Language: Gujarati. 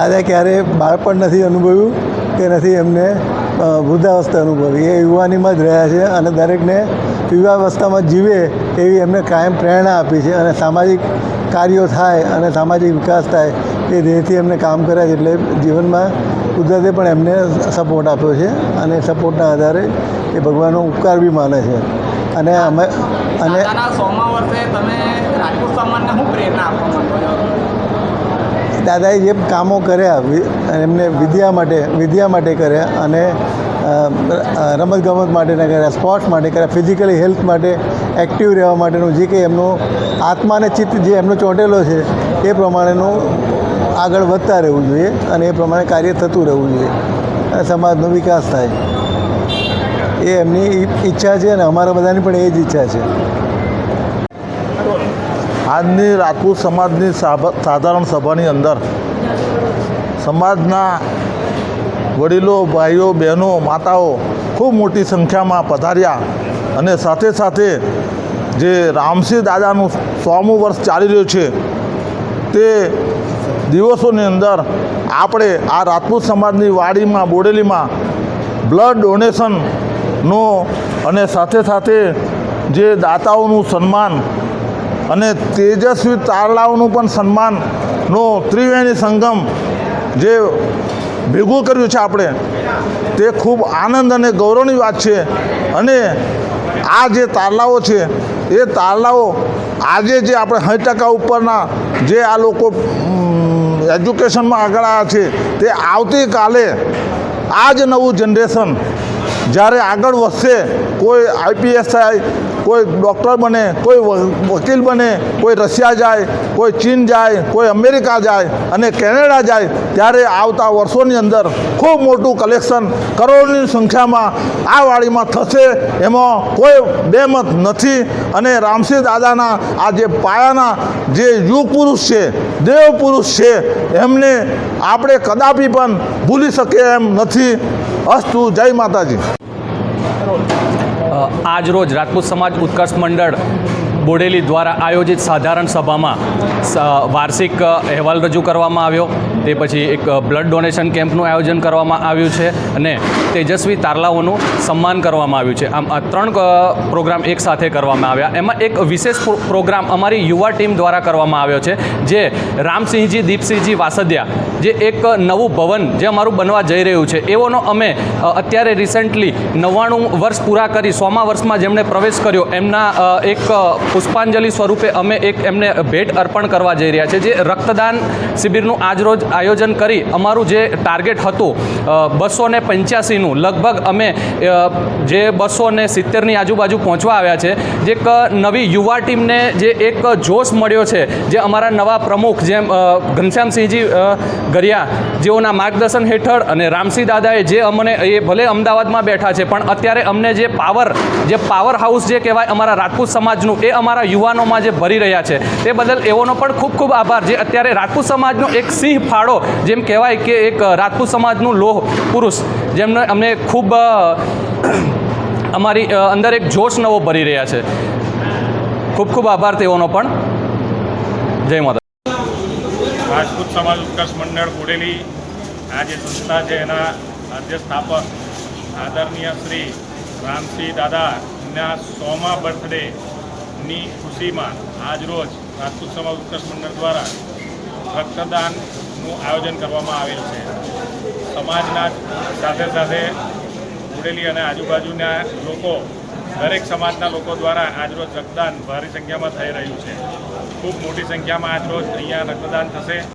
દાદા ક્યારેય બાળપણ નથી અનુભવ્યું કે નથી એમને વૃદ્ધાવસ્થા અનુભવી. એ યુવાનીમાં જ રહ્યા છે અને દરેકને યુવાવસ્થામાં જીવે એવી એમને કાયમ પ્રેરણા આપી છે અને સામાજિક કાર્યો થાય અને સામાજિક વિકાસ થાય એ ધ્યેયથી એમને કામ કર્યા છે એટલે જીવનમાં કુદરતે પણ એમને સપોર્ટ આપ્યો છે અને સપોર્ટના આધારે એ ભગવાનનો ઉપકાર બી માને છે. અને અમે, અને સોમા વર્ષે તમે રાજકોટ સમાજને શું પ્રેરણા આપવા માંગો છો? દાદાએ જે કામો કર્યા એમને વિદ્યા માટે વિદ્યા માટે કર્યા અને રમતગમત માટેના કર્યા સ્પોર્ટ્સ માટે કર્યા ફિઝિકલી હેલ્થ માટે એક્ટિવ રહેવા માટેનું જે કંઈ એમનું આત્મા અને ચિત્ત જે એમનો ચોંટેલો છે, એ પ્રમાણેનું આગળ વધતા રહેવું જોઈએ અને એ પ્રમાણે કાર્ય થતું રહેવું જોઈએ. અને સમાજનો વિકાસ થાય. એ એમની ઈચ્છા છે અને અમારા બધાની પણ એ જ ઈચ્છા છે. આજની રાજપૂત સમાજની સાધારણ સભાની અંદર સમાજના વડીલો, ભાઈઓ, બહેનો, માતાઓ ખૂબ મોટી સંખ્યામાં પધાર્યા અને સાથે સાથે જે રામસિંહ દાદાનું સોમું વર્ષ ચાલી રહ્યું છે, તે દિવસોની અંદર આપણે આ રાજપૂત સમાજની વાડીમાં, બોડેલીમાં બ્લડ ડોનેશનનો અને સાથે સાથે જે દાતાઓનું સન્માન અને તેજસ્વી તારલાઓનું પણ સન્માનનો ત્રિવેણી સંગમ જે ભેગું કર્યું છે આપણે, તે ખૂબ આનંદ અને ગૌરવની વાત છે. અને આ જે તારલાઓ છે, એ તારલાઓ આજે જે આપણે સાઠ ટકા ઉપરના જે આ લોકો એજ્યુકેશનમાં આગળ આવ્યા છે, તે આવતીકાલે આ જ નવું જનરેશન જ્યારે આગળ વધશે, કોઈ આઈપીએસ થાય કોઈ ડૉક્ટર બને, કોઈ વકીલ બને, કોઈ રશિયા જાય, કોઈ ચીન જાય, કોઈ અમેરિકા જાય અને કેનેડા જાય, ત્યારે આવતા વર્ષોની અંદર ખૂબ મોટું કલેક્શન કરોડની સંખ્યામાં આ વાડીમાં થશે. એમાં કોઈ બેમત નથી અને રામસિંહ દાદાના આ જે પાયાના જે યુગ પુરુષ છે, દેવ પુરુષ છે, એમને આપણે કદાપી પણ ભૂલી શકીએ એમ નથી. અસ્તુ, જય માતાજી. આજ રોજ રાજપૂત સમાજ ઉત્કર્ષ મંડળ બોડેલી દ્વારા આયોજિત સાધારણ સભામાં વાર્ષિક અહેવાલ રજૂ કરવામાં આવ્યો. તે પછી એક બ્લડ ડોનેશન કેમ્પનું આયોજન કરવામાં આવ્યું છે અને તેજસ્વી તારલાઓનું સન્માન કરવામાં આવ્યું છે. આમ, આ ત્રણ પ્રોગ્રામ એક સાથે કરવામાં આવ્યા. એમાં એક વિશેષ પ્રોગ્રામ અમારી યુવા ટીમ દ્વારા કરવામાં આવ્યો છે, જે રામસિંહજી, દીપસિંહજી વાસદિયા, જે એક નવું ભવન જે અમારું બનવા જઈ રહ્યું છે એવોનો અમે અત્યારે રિસેન્ટલી નવ્વાણું વર્ષ પૂરા કરી, સોમા વર્ષમાં જેમણે પ્રવેશ કર્યો, એમના એક પુષ્પાંજલિ સ્વરૂપે અમે એક એમને ભેટ અર્પણ કરવા જઈ રહ્યા છે. જે રક્તદાન શિબિરનું આજરોજ આયોજન કરી અમારું જે ટાર્ગેટ હતું બસો ને પંચ્યાસીનું, લગભગ અમે જે બસો ને સિત્તેરની આજુબાજુ પહોંચવા આવ્યા છે, જે એક નવી યુવા ટીમને જે એક જોશ મળ્યો છે, જે અમારા નવા પ્રમુખ જેમ ઘનશ્યામસિંહજી ગરિયા જેઓના માર્ગદર્શન હેઠળ અને રામસિંહ દાદાએ જે અમને એ ભલે અમદાવાદમાં બેઠા છે, પણ અત્યારે અમને જે પાવર જે પાવર હાઉસ જે કહેવાય અમારા રાજપૂત સમાજનું, એ અમારા યુવાનોમાં જે ભરી રહ્યા છે, તે બદલ એઓનો પણ ખૂબ ખૂબ આભાર. જે અત્યારે રાજપૂત સમાજનો એક સિંહ ફાળો, જેમ કહેવાય કે એક રાજપૂત સમાજનું લોહ પુરુષ, જેમને અમને ખૂબ અમારી અંદર એક જોશ નવો ભરી રહ્યા છે. ખૂબ ખૂબ આભાર તેઓનો પણ. જય માતા રાજપૂત સમાજ ઉત્કર્ષ મંડળ બોડેલી, આ જે સંસ્થા છે એના આદ્ય સ્થાપક આદરણીય શ્રી રામસિંહ દાદાના સોમા બર્થડેની ખુશીમાં આજરોજ રાજપૂત સમાજ ઉત્કર્ષ મંડળ દ્વારા રક્તદાનનું આયોજન કરવામાં આવેલ છે. સમાજના સાથે સાથે બોડેલી અને આજુબાજુના લોકો, દરેક સમાજના લોકો દ્વારા આજરોજ રક્તદાન ભારી સંખ્યામાં થઈ રહ્યું છે. ખૂબ મોટી સંખ્યામાં આજરોજ અહીંયા રક્તદાન થશે.